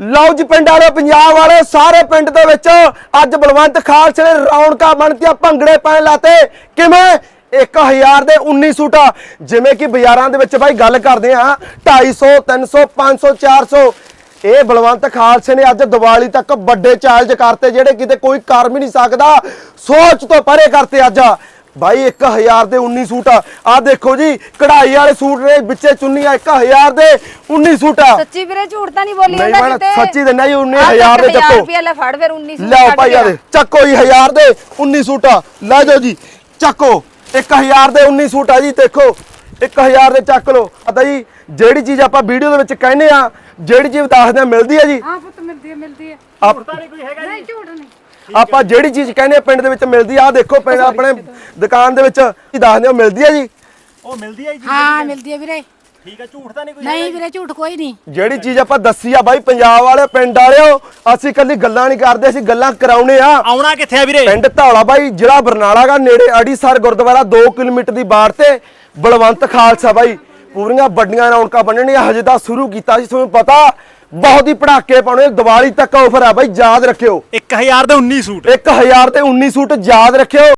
ਲਓ ਜੀ ਪਿੰਡ ਵਾਲੇ, ਪੰਜਾਬ ਵਾਲੇ, ਸਾਰੇ ਪਿੰਡ ਦੇ ਵਿੱਚ ਅੱਜ ਬਲਵੰਤ ਖਾਲਸੇ ਨੇ ਰੌਣਕਾਂ ਬਣਤੀਆਂ ਭੰਗੜੇ ਪੈਣ ਲਾਤੇ ਕਿਵੇਂ? 1000 ਦੇ 19 ਸੂਟ। ਆ। ਜਿਵੇਂ ਕਿ ਬਾਜ਼ਾਰਾਂ ਦੇ ਵਿੱਚ ਬਾਈ ਗੱਲ ਕਰਦੇ ਆ 250 300 500 400 ਇਹ ਬਲਵੰਤ ਖਾਲਸੇ ਨੇ ਅੱਜ ਦੀਵਾਲੀ ਤੱਕ ਵੱਡੇ ਚਾਰਜ ਕਰਤੇ, ਜਿਹੜੇ ਕਿਤੇ ਕੋਈ ਕਰ ਵੀ ਨਹੀਂ ਸਕਦਾ। ਸੋਚ ਤੋਂ ਪਰੇ ਕਰਤੇ ਅੱਜ। ਬਾਈ 1000 ਦੇ 19 ਸੂਟ ਆ। ਆਹ ਦੇਖੋ ਜੀ ਕਢਾਈ ਵਾਲੇ ਸੂਟ ਨੇ ਵਿੱਚੇ ਚੁੰਨੀਆਂ 1000 ਦੇ 19 ਸੂਟ ਆ। ਸੱਚੀ ਵੀਰੇ ਝੂਠ ਤਾਂ ਨਹੀਂ ਬੋਲੀ ਨਹੀਂ ਜਾਂਦਾ ਮੈਂ ਕਿਤੇ। ਸੱਚੀ ਦਿੰਦਾ ਜੀ 19000 ਆਹ ਦੇ ਹਜ਼ਾਰ ਚੱਕੋ। ਰੁਪਇਆ ਲੈ ਫੜ ਫਿਰ 19 ਸੂਟ ਲਓ ਭਾਈ ਆ ਦੇ ਚੱਕੋ ਜੀ 1000 ਦੇ 19 ਸੂਟ ਆ। ਲੈ ਜਾਓ ਜੀ ਚੱਕੋ। 1000 ਦੇ 19 ਸੂਟ ਆ ਜੀ ਦੇਖੋ। 1000 ਦੇ ਚੱਕ ਲਓ। ਪਤਾ ਜੀ ਜਿਹੜੀ ਚੀਜ਼ ਆਪਾਂ ਵੀਡੀਓ ਦੇ ਵਿੱਚ ਕਹਿੰਦੇ ਆ ਜਿਹੜੀ ਚੀਜ਼ ਦੱਸਦੇ ਆ ਮਿਲਦੀ ਆ ਜੀ। ਹਾਂ ਪੁੱਤ ਮਿਲਦੀ ਹੈ ਮਿਲਦੀ ਹੈ ਆਪ- ਨਹੀਂ ਝੂਠ ਨਹੀਂ ਆਪਾਂ ਜਿਹੜੀ ਚੀਜ਼ ਕਹਿੰਦੇ ਆ ਪਿੰਡ ਦੇ ਵਿੱਚ ਮਿਲਦੀ ਆ ਦੇਖੋ ਪਿੰਡ ਆਪਣੇ ਦੁਕਾਨ ਦੇ ਵਿੱਚ ਕੀ ਦੱਸਦੇ ਹੋ ਮਿਲਦੀ ਆ ਜੀ? ਉਹ ਮਿਲਦੀ ਹੈ ਜੀ ਹਾਂ ਮਿਲਦੀ ਹੈ ਵੀਰੇ। ਠੀਕ ਹੈ ਝੂਠ ਤਾਂ ਨਹੀਂ ਕੋਈ ਨਹੀਂ ਵੀਰੇ ਝੂਠ ਕੋਈ ਨਹੀਂ। ਜਿਹੜੀ ਚੀਜ਼ ਆਪਾਂ ਦੱਸੀ ਆ ਬਾਈ ਪੰਜਾਬ ਵਾਲੇ ਪਿੰਡ ਵਾਲਿਓ ਅਸੀਂ ਕੱਲੀ ਗੱਲਾਂ ਨਹੀਂ ਕਰਦੇ ਅਸੀਂ ਗੱਲਾਂ ਕਰਾਉਨੇ ਆ। ਆਉਣਾ ਕਿੱਥੇ ਆ ਵੀਰੇ? ਪਿੰਡ ਧੌਲਾ ਬਾਈ ਜ਼ਿਲ੍ਹਾ ਬਰਨਾਲਾ ਦਾ ਨੇੜੇ ਅੜੀਸਰ ਗੁਰਦੁਆਰਾ 2 ਕਿਲੋਮੀਟਰ ਦੀ ਬਾੜ ਤੇ ਬਲਵੰਤ ਖਾਲਸਾ ਬਾਈ। ਪੂਰੀਆਂ ਵੱਡੀਆਂ ਰੌਣਕਾਂ ਬੰਨਣੀਆਂ ਹਜੇ ਤਾਂ ਸ਼ੁਰੂ ਕੀਤਾ ਸੀ ਤੁਹਾਨੂੰ ਪਤਾ ਬਹੁਤ ਹੀ ਪੜਾਕੇ ਪਾਉਣੇ ਦੀਵਾਲੀ ਤੱਕ ਆਫਰ ਆ ਬਾਈ ਯਾਦ ਰੱਖਿਓ। 1000 ਦੇ 19 ਸੂਟ। 1000 ਤੇ 19 ਸੂਟ ਯਾਦ ਰੱਖਿਓ।